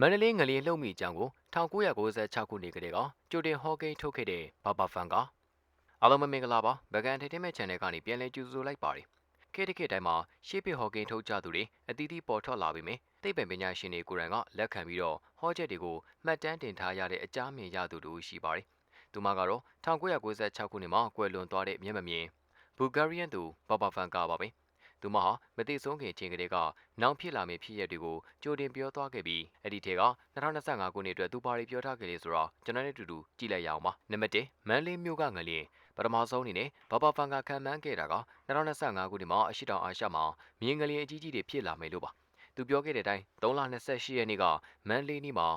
မန္တလေးငလျင်လှုပ်မိကြောင်းကို1996ခုနှစ်ကတည်းကကြိုတင်ဟောကိန်းထုတ်ခဲ့တဲ့ဘာဘာဖန်ကအားလုံးပဲမင်္ဂလာပါဗကန် Entertainment Channel ကနေပြန်လည်ကြိုဆိုလိုက်ပါတယ်ခေတ်တစ်ခေတ်တိုင်းမှာရှေ့ပစ်ဟောကိန်းထုတ်ကြသူတွေအသီးသီးပေါ်ထွက်လာပြီမယ်သိပ္ပံပညာရှင်တွေကိုယ်တိုင်ကလက်ခံပြီးတော့ဟောချက်တွေကိုမှတ်တမ်းတင်ထားရတဲ့အကြမ်းမြင်ရသူတို့ရှိပါတယ်သူမကတော့1996ခုနှစ်မှာကွယ်လွန်သွားတဲ့မျက်မမြင်ဘူဂါရီယန်သူဘာဘာဖန်ကပါပဲ သူမဟာမသိဆုံးခင်ချင်းကလေးကနောက်ဖြစ်လာမယ့်ဖြစ်ရပ်တွေကိုကြိုတင်ပြောသွားခဲ့ပြီးအဲ့ဒီထဲက2025ခုနှစ်အတွက်သူဘာတွေပြောထားခဲ့လဲဆိုတော့ကျွန်တော်နဲ့အတူတူကြည့်လိုက်ရအောင်ပါနံပါတ်1မန်လေးမြို့ကငလျင်ပထမဆုံးအနေနဲ့ဘာဘာဖန်ကခံမှန်းခဲ့တာက2025ခုနှစ်မှာအရှိတောင်အာရှမှာမြင်းငလျင်အကြီးကြီးတွေဖြစ်လာမယ်လို့ပါသူပြောခဲ့တဲ့အတိုင်း3လ28ရက်နေ့ကမန်လေးနီးမှာ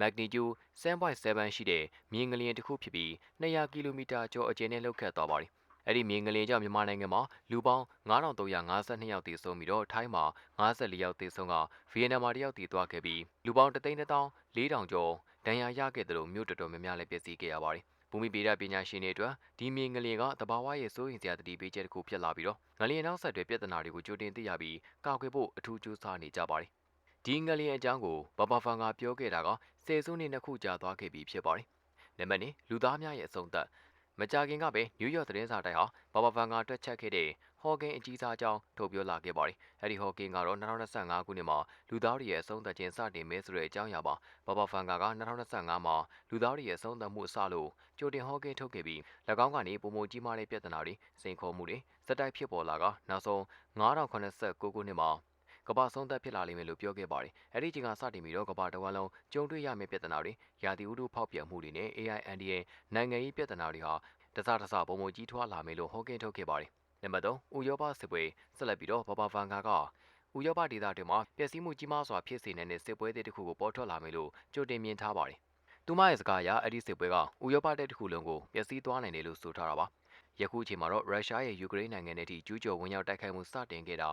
magnitude 7.7ရှိတဲ့မြင်းငလျင်တစ်ခုဖြစ်ပြီး200ကီလိုမီတာကျော်အကျယ်နဲ့လှုပ်ခတ်သွားပါတယ် အဲ့ဒီမြင်းငလျင်ကြောင့်မြန်မာနိုင်ငံမှာလူပေါင်း9352ယောက်တည်ဆုံးပြီးတော့ထိုင်းမှာ54ယောက်တည်ဆုံးကဗီယက်နမ်မှာတယောက်တည်သွားခဲ့ပြီးလူပေါင်း3,400ကျော်ဒဏ်ရာရခဲ့တယ်လို့မြို့တော်တော်များများလည်းပျက်စီးခဲ့ရပါတယ်။ဘူမိဗေဒပညာရှင်တွေအတွက်ဒီမြင်ငလျင်ကတဘာဝရဲ့စိုးရင်စရာတတိပေးချက်တစ်ခုဖြစ်လာပြီးတော့ငလျင်နောက်ဆက်တွဲပြဿနာတွေကိုကြိုတင်သိရပြီးကာကွယ်ဖို့အထူးကြိုးစားနေကြပါတယ်။ဒီငလျင်အကြောင်းကိုဘဘဖန်ကပြောခဲ့တာကဆယ်စုနှစ်နှစ်ခုကြာသွားခဲ့ပြီဖြစ်ပါတယ်။နံပါတ်2လူသားများရဲ့အဆုံးသတ် မကြာခင်ကပဲနယူးယောက်သတင်းစာတိုက်ဟာဘာဘာဖန်ကတွက်ချက်ခဲ့တဲ့ဟော်ကင်အကြီးစားကြောင်းထုတ်ပြောလာခဲ့ပါတယ်။အဲဒီဟော်ကင်ကတော့2025ခုနှစ်မှာလူသားတွေရဲ့အဆုံးသတ်ခြင်းစတင်မဲဆိုတဲ့အကြောင်းအရာပါဘာဘာဖန်ကက2025မှာလူသားတွေရဲ့အဆုံးသတ်မှုအစလို့ကြိုတင်ဟော်ကင်ထုတ်ခဲ့ပြီး၎င်းကနေပုံမကြီးမားတဲ့ပြဿနာတွေစိန်ခေါ်မှုတွေစက်တိုက်ဖြစ်ပေါ်လာကနောက်ဆုံး9089ခုနှစ်မှာ ကမ္ဘာဆုံးသက်ဖြစ်လာလိမ့်မယ်လို့ပြောခဲ့ပါတယ်။အဲဒီချိန်ကစတင်ပြီးတော့ကမ္ဘာတစ်ဝန်းလုံးကြုံတွေ့ရမယ့်ပြဿနာတွေရာသီဥတုဖောက်ပြန်မှုတွေနဲ့ AI NDA နိုင်ငံရေးပြဿနာတွေဟာတစတစပုံပုံကြီးထွားလာမယ်လို့ဟောကင်းထုတ်ခဲ့ပါတယ်။နံပါတ်3ဥရောပစစ်ပွဲဆက်လက်ပြီးတော့ဘဘဗန်ကာကဥရောပဒေသတွေမှာပျက်စီးမှုကြီးမားစွာဖြစ်စေနိုင်တဲ့စစ်ပွဲတစ်ခုကိုပေါ်ထွက်လာမယ်လို့ကြိုတင်မြင်ထားပါတယ်။သူမရဲ့စကားအရအဲ့ဒီစစ်ပွဲကဥရောပတိုက်တစ်ခုလုံးကိုပျက်စီးသွားနိုင်တယ်လို့ဆိုထားတာပါ။ယခုချိန်မှာတော့ရုရှားရဲ့ယူကရိန်းနိုင်ငံနဲ့ထိကျူးကျော်ဝင်ရောက်တိုက်ခိုက်မှုစတင်ခဲ့တာ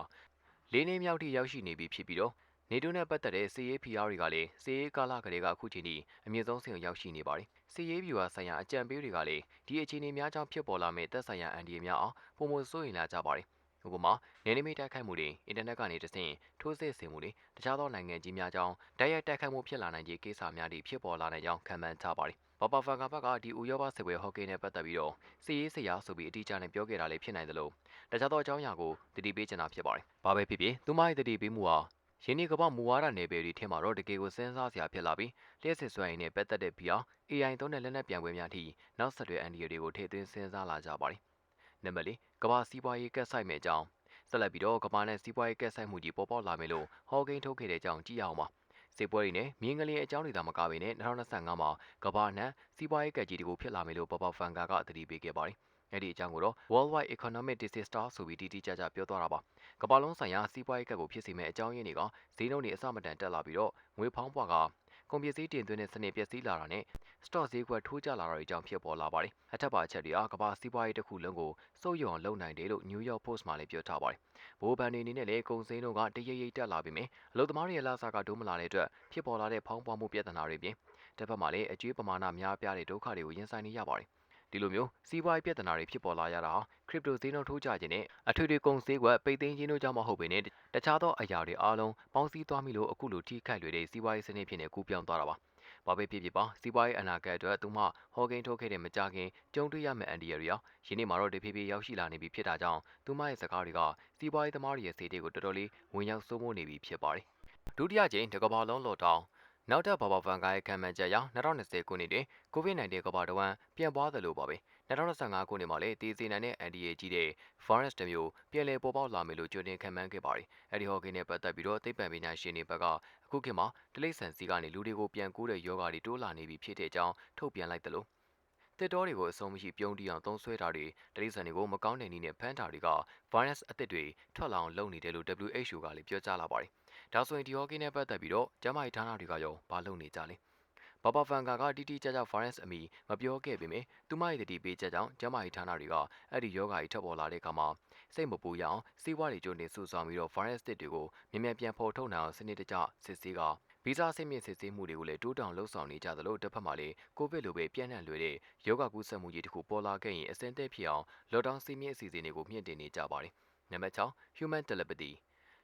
လေးနှစ်မြောက်ထိရောက်ရှိနေပြီဖြစ်ပြီးတော့နေတိုးနဲ့ပတ်သက်တဲ့စီရေးဖီအားတွေကလည်းစီရေးကာလကလေးကအခုချိန်ထိအမြင့်ဆုံးဆင့်ကိုရောက်ရှိနေပါတယ်။စီရေးဗျူဟာဆိုင်ရာအကြံပေးတွေကလည်းဒီအခြေအနေများကြောင့်ဖြစ်ပေါ်လာမယ့်သက်ဆိုင်ရာအန်ဒီများအောင်ပုံမှန်စိုးရိမ်လာကြပါတယ်။ ဥပမာနေနမီတိုက်ခိုက်မှုတွေအင်တာနက်ကနေတဆင့်ထိုးစစ်ဆင်မှုတွေတခြားသောနိုင်ငံကြီးများကြောင့်တိုက်ရိုက်တိုက်ခိုက်မှုဖြစ်လာနိုင်ခြင်းကိစ္စများတွေဖြစ်ပေါ်လာနိုင်ကြောင်းခံမှန်းထားပါတယ်။ပပဖန်ကဘက်ကဒီဥရောပစစ်ပွဲဟော့ကေးနဲ့ပတ်သက်ပြီးတော့စီရေးဆရာဆိုပြီးအတိအကျနဲ့ပြောခဲ့တာလည်းဖြစ်နိုင်သလိုတခြားသောအကြောင်းအရာကိုတတိပေးချင်တာဖြစ်ပါတယ်။ဘာပဲဖြစ်ဖြစ်သူမရဲ့တတိပေးမှုဟာယင်းဒီကမ္ဘာမူဝါဒနယ်ပယ်တွေထဲမှာတော့တကယ်ကိုစဉ်းစားစရာဖြစ်လာပြီးလျှက်စစ်စွမ်းရည်နဲ့ပတ်သက်တဲ့ VR AI သုံးတဲ့လက်နက်ပြန်ပွဲများထိနောက်ဆက်တွဲအန်ဒီတွေကိုထည့်သွင်းစဉ်းစားလာကြပါတယ်။ နံပါတ်၄ကမ္ဘာစီးပွားရေးကက်ဆိုင်မဲ့အကြောင်းဆက်လက်ပြီးတော့ကမ္ဘာနဲ့စီးပွားရေးကက်ဆိုင်မှုကြီးပေါ်ပေါက်လာမယ်လို့ဟောကိန်းထုတ်ခဲ့တဲ့အကြောင်းကြည့်ရအောင်ပါ။စစ်ပွဲတွေနဲ့မြင်းကလေးအကြောင်းတွေသာမကဘဲနဲ့2025မှာကမ္ဘာနဲ့စီးပွားရေးကက်ကြီးတွေကိုဖြစ်လာမယ်လို့ပပဖန်ကာကသတိပေးခဲ့ပါတယ်။အဲ့ဒီအကြောင်းကိုတော့ Worldwide Economic Disaster ဆိုပြီးတိတိကျကျပြောသွားတာပါကမ္ဘာလုံးဆိုင်ရာစီးပွားရေးကပ်ကိုဖြစ်စေမဲ့အကြောင်းရင်းတွေကဈေးနှုန်းတွေအဆမတန်တက်လာပြီးတော့ငွေဖောင်းပွားက ကုန်ပစ္စည်းတင်သွင်းတဲ့စနစ်ပျက်စီးလာတာနဲ့ stock ဈေးကွက်ထိုးကျလာတာတွေကြောင့်ဖြစ်ပေါ်လာပါတယ်။အထက်ပါအချက်တွေကကမ္ဘာစီးပွားရေးတစ်ခုလုံးကိုစိုးရုံလုံနိုင်တယ်လို့ New York Post မှာလည်းပြောထားပါတယ်။ဘိုးဘန်တွေအနေနဲ့လည်းကုန်စည်နှုန်းကတရိပ်ရိပ်တက်လာပြီးမြင်အလုပ်သမားတွေရဲ့လာစားကဒိုးမလာတဲ့အတွက်ဖြစ်ပေါ်လာတဲ့ဖောင်းပွားမှုပြဿနာတွေပြင်တစ်ဖက်မှာလည်းအကျွေးပမာဏများပြားတဲ့ဒုက္ခတွေကိုရင်ဆိုင်နေရပါတယ် ဒီလိုမျိုးစီးပွားရေးပြဿနာတွေဖြစ်ပေါ်လာရတာဟာခရစ်ပတိုဈေးနှုန်းထိုးကျခြင်းနဲ့အထွေထွေကုန်စည်ကွက်ပိတ်သိမ်းခြင်းတို့ကြောင့်မဟုတ်ဘဲနဲ့တခြားသောအရာတွေအားလုံးပေါင်းစည်းသွားမိလို့အခုလိုထိခိုက်လွယ်တဲ့စီးပွားရေးစနစ်ဖြစ်နေကူးပြောင်းသွားတာပါဘာပဲဖြစ်ဖြစ်ပါစီးပွားရေးအနာဂတ်အတွက်သူမှဟော်ဂိန်းထုတ်ခဲ့တဲ့မကြခင်ကြုံတွေ့ရမယ့်အန်ဒီရရီယာယင်းနေ့မှာတော့တဖြည်းဖြည်းရောက်ရှိလာနေပြီဖြစ်တာကြောင့်သူမရဲ့စကားတွေကစီးပွားရေးသမားတွေရဲ့စိတ်တွေကိုတော်တော်လေးဝင်ရောက်စိုးမိုးနေပြီဖြစ်ပါတယ်ဒုတိယကြိမ်တကဘာလုံးလော်တောင်း နောက်ထပ်ဘာဘာဗန်ကာရဲ့ခံမှန်းချက်အရ2020ခုနှစ်တွင် COVID-19 ကမ္ဘာတဝန်းပြန့်ပွားသလိုပါပဲ2025ခုနှစ်မှာလည်းတည်စီနိုင်တဲ့ NDA ကြီးတဲ့ virus တစ်မျိုးပြန်လည်ပေါ်ပေါက်လာမယ်လို့ကြိုတင်ခံမှန်းခဲ့ပါတယ်အဲဒီဟော်ကိနဲ့ပတ်သက်ပြီးတော့သိပ္ပံပညာရှင်တွေဘက်ကအခုခေတ်မှာတလိษံစီကနေလူတွေကိုပြန်ကူးတဲ့ယောဂါတွေတိုးလာနေပြီဖြစ်တဲ့အကြောင်းထုတ်ပြန်လိုက်တယ်လို့တစ်တော်တွေကိုအဆုံးမရှိပြုံးတီအောင်သုံးဆွဲတာတွေတလိษံတွေကိုမကောင်းတဲ့နည်းနဲ့ဖမ်းတာတွေက virus အသစ်တွေထွက်လာအောင်လုပ်နေတယ်လို့ WHO ကလည်းပြောကြားလာပါတယ် ဒါဆိုရင်ဒီဟော့ကီးနဲ့ပတ်သက်ပြီးတော့ကျမကြီးဌာနတွေကရောမလုပ်နေကြလဲဘာဘာဖန်ကာကတိတိကျကျ virus အမီမပြောခဲ့ပေမဲ့သူမရဲ့တတိပေးချက်ကြောင့်ကျမကြီးဌာနတွေကအဲ့ဒီယောဂါကြီးထပ်ပေါ်လာတဲ့အခါမှာစိတ်မပူရအောင်စေဝါတွေကြိုနေစုဆောင်ပြီးတော့ virus တွေကိုမြန်မြန်ပြန်ဖော်ထုတ်နိုင်အောင်စနစ်တကျစစ်ဆေးကာဗီဇဆင့်မြင့်စစ်ဆေးမှုတွေကိုလည်းတိုးတောင်လှုပ်ဆောင်နေကြသလိုတစ်ဖက်မှာလည်းကိုဗစ်လိုပဲပြန့်နှံ့လွယ်တဲ့ယောဂကူးစက်မှုကြီးတစ်ခုပေါ်လာခဲ့ရင်အစင်းသက်ဖြစ်အောင် lockdown စီမင်းအစီအစဉ်တွေကိုမြင့်တင်နေကြပါတယ်။နံပါတ်6 human telepathy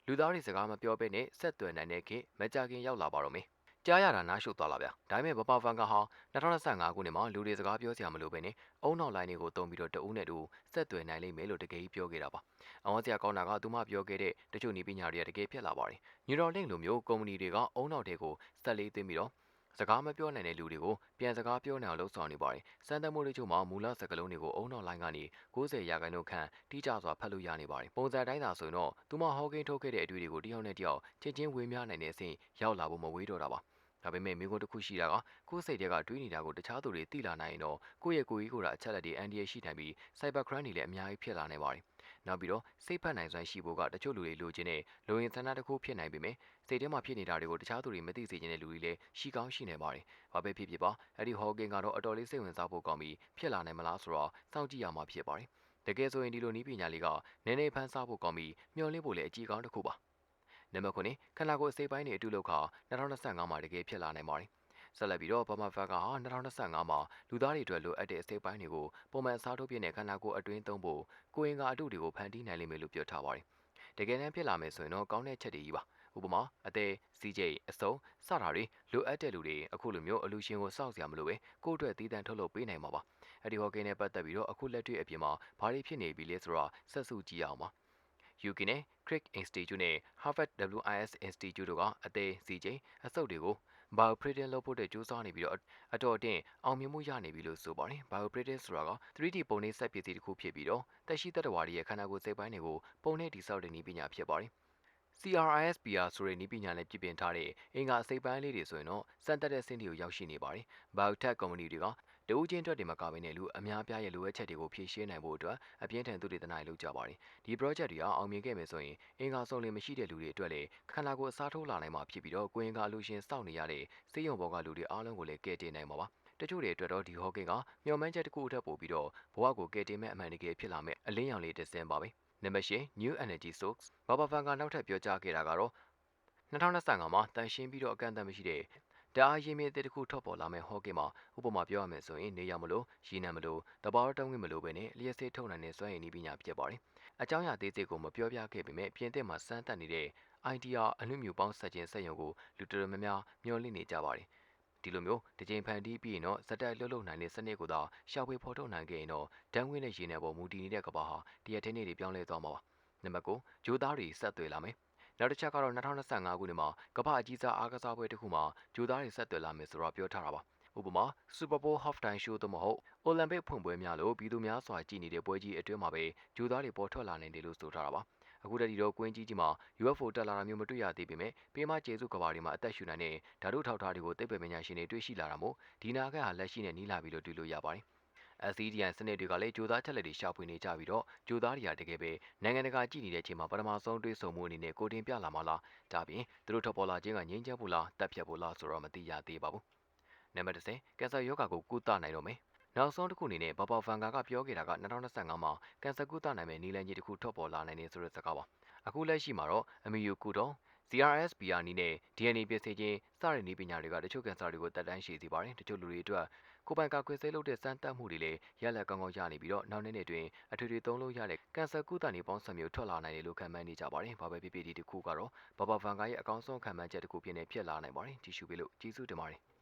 လူသားတွေစကားမပြောဘဲနဲ့ဆက်သွယ်နိုင်တဲ့ခေတ်မကြခင်ရောက်လာပါတော့မယ်ကြားရတာနားရှုပ်သွားလာဗျာဒါပေမဲ့ဘဘဖန်ကဟာ2025ခုနှစ်မှာလူတွေစကားပြောစရာမလိုပဲနဲ့အုံနောက်လိုင်းတွေကိုတုံးပြီးတော့တဦးနဲ့တူဆက်သွယ်နိုင်လိမ့်မယ်လို့တကယ်ကြီးပြောခဲ့တာပါအဝစရာကောင်းတာကသူမပြောခဲ့တဲ့တချို့နီးပညာတွေကတကယ်ဖြစ်လာပါတယ် Neuralink လိုမျိုးကုမ္ပဏီတွေကအုံနောက်တွေကိုစက်လေးသွင်းပြီးတော့ စကားမပြောနိုင်တဲ့လူတွေကိုပြန်စကားပြောနိုင်အောင်လှုပ်ဆောင်နေပါတယ်။စံတမ်းမှုတွေချို့မှာမူလစကားလုံးတွေကိုအုံနောက်လိုင်းကနေ90ရာခိုင်နှုန်းခန့်တိကျစွာဖတ်လို့ရနေပါတယ်။ပုံစံတိုင်းသာဆိုရင်တော့သူမဟောကိန်းထုတ်ခဲ့တဲ့အတွေ့အကြုံတွေကိုတယောက်နဲ့တယောက်ချင်းချင်းဝေမျှနိုင်တဲ့အဆင့်ရောက်လာဖို့မဝေးတော့တာပါ။ဒါပေမဲ့မိကုန်းတစ်ခုရှိတာကကိုယ်စိတ်ထဲကတွေးနေတာကိုတခြားသူတွေသိလာနိုင်ရင်တော့ကိုယ့်ရဲ့ကိုယ်ကြီးကိုယ်တာအချက်လက်တွေအန်ဒီရရှိနိုင်ပြီး cyber crime တွေလည်းအများကြီးဖြစ်လာနိုင်ပါတယ်။ နောက်ပြီးတော့စိတ်ဖက်နိုင်စွမ်းရှိဖို့ကတချို့လူတွေလိုချင်တဲ့လိုရင်ဆန္ဒတစ်ခုဖြစ်နိုင်ပေမဲ့စိတ်ထဲမှာဖြစ်နေတာတွေကိုတခြားသူတွေမသိစေချင်တဲ့လူတွေလည်းရှိကောင်းရှိနေပါတယ်။ဘာပဲဖြစ်ဖြစ်ပါအဲ့ဒီဟော်ဂင်ကတော့အတော်လေးစိတ်ဝင်စားဖို့ကောင်းပြီးဖြစ်လာနိုင်မလားဆိုတော့စောင့်ကြည့်ရမှာဖြစ်ပါတယ်။တကယ်ဆိုရင်ဒီလိုနည်းပညာလေးကနည်းနည်းဖန်ဆဖို့ကောင်းပြီးမျှော်လင့်ဖို့လည်းအကြီးကောင်းတစ်ခုပါ။နံပါတ်9ခန္ဓာကိုယ်အစိပ်ပိုင်းတွေအတူလောက်ခါ2025မှာတကယ်ဖြစ်လာနိုင်ပါတယ်။ ဆက်လက်ပြီးတော့ပမာဖက်ကဟာ2025မှာလူသားတွေအတွက်လိုအပ်တဲ့အစိပ်ပိုင်းတွေကိုပုံမှန်စားထုတ်ပြတဲ့ခန္ဓာကိုယ်အတွင်းသုံးဖို့ကိုယ်ရင်ကအတုတွေကိုဖန်တီးနိုင်လိမ့်မယ်လို့ပြောထားပါတယ်။တကယ်တမ်းဖြစ်လာမယ်ဆိုရင်တော့ကောင်းတဲ့ချက်တွေကြီးပါ။ဥပမာအသေး CJ အစုံစတာတွေလိုအပ်တဲ့လူတွေအခုလိုမျိုးအလူရှင်ကိုစောင့်စရာမလိုပဲကိုယ့်အတွက်တည်တံ့ထုတ်လုပ်ပေးနိုင်မှာပါ။အဲဒီဟော်ကင်းနဲ့ပတ်သက်ပြီးတော့အခုလက်တွေ့အပြင်မှာဘာတွေဖြစ်နေပြီလဲဆိုတော့ဆက်စုကြည့်အောင်ပါ။ UK နဲ့ Crick Institute နဲ့ Harvard WIS Institute တို့ကအသေး CJ အစုပ်တွေကို bioprinting လုပ်ဖို့တဲ့ကြိုးစားနေပြီးတော့အတော်အတင်းအောင်မြင်မှုရနေပြီလို့ဆိုပါတယ် bioprinting ဆိုတာက 3D ပုံနှိပ်စက်ပစ္စည်းတစ်ခုဖြစ်ပြီးတော့တက်ရှိသက်တဝါတွေရဲ့ခန္ဓာကိုယ်စိတ်ပိုင်းတွေကိုပုံနှိပ်တည်ဆောက်တဲ့နည်းပညာဖြစ်ပါတယ် CRISPR ဆိုတဲ့နည်းပညာနဲ့ပြည်ပြင်ထားတဲ့အင်္ဂါအစိပ်ပိုင်းလေးတွေဆိုရင်တော့စံတက်တဲ့ဆင်းတွေကိုရောက်ရှိနေပါတယ်။ Biotech ကုမ္ပဏီတွေက တဦးချင်းအတွက်တင်မကဘဲနဲ့လူအများပြားရဲ့လိုအပ်ချက်တွေကိုဖြည့်ရှင်းနိုင်ဖို့အတွက်အပြင်းထန်သူတွေတနိုင်လုပ်ကြပါတယ်။ဒီ project တွေကအောင်မြင်ခဲ့မယ်ဆိုရင်အင်္ဂါစုံလင်မရှိတဲ့လူတွေအတွက်လည်းခန္ဓာကိုယ်အစားထိုးလာနိုင်မှာဖြစ်ပြီးတော့ကိုယ်အင်္ဂါလူရှင်စောင့်နေရတဲ့စေယုံဘောကလူတွေအားလုံးကိုလည်းကယ်တင်နိုင်မှာပါ။တချို့တွေအတွက်တော့ဒီဟော့ကင်ကမျှော်မှန်းချက်တစ်ခုအထက်ပို့ပြီးတော့ဘဝကိုကယ်တင်မဲ့အမှန်တကယ်ဖြစ်လာမဲ့အလင်းရောင်လေးတစ်စင်းပါပဲ။နံပါတ်၈ New Energy Source ဘာဘာဖန်ကနောက်ထပ်ပြောကြားခဲ့တာကတော့2025မှာတန်ရှင်းပြီးတော့အကန့်အသတ်မရှိတဲ့ ဓာတ်အားရင်းမြစ်တစ်ခုထွက်ပေါ်လာမဲ့ဟော့ကင်မှာဥပမာပြောရမယ်ဆိုရင်နေရမလို့ရည်နံမလို့တဘာတုံးဝင်မလို့ပဲနဲ့လျှက်စေးထုတ်နိုင်တဲ့စွမ်းရည်နည်းပညာဖြစ်ပါတယ်။အကြောင်းအရာသေးစိတ်ကိုမပြောပြခဲ့ပေမဲ့ပြင်သစ်မှာစမ်းသပ်နေတဲ့ idea အနှွမျိုးပေါင်းဆက်ခြင်းစက်ရုံကိုလူတော်များများမျှော်လင့်နေကြပါတယ်။ဒီလိုမျိုးတကြိမ်ဖန်တီးပြီးရင်တော့ဇက်တက်လှုပ်လှုပ်နိုင်တဲ့စနစ်ကိုသာရှာဖွေဖော်ထုတ်နိုင်ခဲ့ရင်တော့ဒန်းဝင်းနဲ့ရေနံပေါ်မူတည်နေတဲ့ကဘာဟာတရက်ထင်းတွေပြောင်းလဲသွားမှာပါ။နံပါတ်9ဂျိုးသားတွေဆက်သွယ်လာမယ်။ နောက်တစ်ချက်ကတော့2025ခုနှစ်မှာကမ္ဘာအကြီးစားအားကစားပွဲတစ်ခုမှာဂျိုသားတွေဆက်သွယ်လာမယ်ဆိုတော့ပြောထားတာပါဥပမာ Super Bowl Half Time Show သို့မဟုတ် Olympic ဖွင့်ပွဲများလို့ပြည်သူများစွာကြည်နေတဲ့ပွဲကြီးအတွင်းမှာပဲဂျိုသားတွေပေါ်ထွက်လာနိုင်တယ်လို့ဆိုထားတာပါအခုတည်းဒီတော့ကွင်းကြီးကြီးမှာ UFO တက်လာတာမျိုးမတွေ့ရသေးပေမဲ့ပေးမကျေစုကဘာတွေမှာအသက်ရှူနိုင်တဲ့ဓာတုထောက်ထားတွေကိုသိပ္ပံပညာရှင်တွေတွေ့ရှိလာတာမို့ဒီနာခက်ဟာလက်ရှိနဲ့နီးလာပြီလို့တွေ့လို့ရပါတယ် SCDN စနစ်တွေကလည်းကြိုးသားချက်လက်တွေရှာဖွေနေကြပြီးတော့ကြိုးသားတွေကတကယ်ပဲနိုင်ငံတကာကြည့်နေတဲ့အချိန်မှာပထမဆုံးတွေးဆုံမှုအနေနဲ့ကိုတင်ပြလာမှလားဒါပြင်သူတို့ထပ်ပေါ်လာခြင်းကငြင်းချက်ဖို့လားတက်ဖြတ်ဖို့လားဆိုတော့မသိရသေးပါဘူးနံပါတ်10ကင်ဆာရောဂါကိုကုသနိုင်တော့မယ်နောက်ဆုံးတစ်ခုအနေနဲ့ဘဘဖန်ကာကပြောခဲ့တာက2025မှာကင်ဆာကုသနိုင်မယ့်နည်းလမ်းကြီးတစ်ခုထွက်ပေါ်လာနိုင်တယ်ဆိုတဲ့စကားပါအခုလက်ရှိမှာတော့အမီယူကူတော့ CRSPR နည်းနဲ့ DNA ပြင်ဆင်ခြင်းစတဲ့နည်းပညာတွေကတချို့ကင်ဆာတွေကိုတက်တန်းရှည်စေပါတယ်တချို့လူတွေအတွက်ကိုပိုင်ကာကွယ်ဆေးလုပ်တဲ့စမ်းသပ်မှုတွေလည်းရလက်ကောင်းကောင်းရနေပြီးတော့နောက်နေ့တွေတွင်အထွေထွေသုံးလို့ရတဲ့ကင်ဆာကုသနည်းပေါင်းစံမျိုးထွက်လာနိုင်တယ်လို့ခန့်မှန်းနေကြပါတယ်။ဘာပဲဖြစ်ဖြစ်ဒီတစ်ခုကတော့ဘဘဗန်ကာရဲ့အကောင်းဆုံးခန့်မှန်းချက်တစ်ခုဖြစ်နေဖြစ်လာနိုင်ပါတယ်။ကြည့်ရှုပေးလို့ကျေးဇူးတင်ပါတယ်။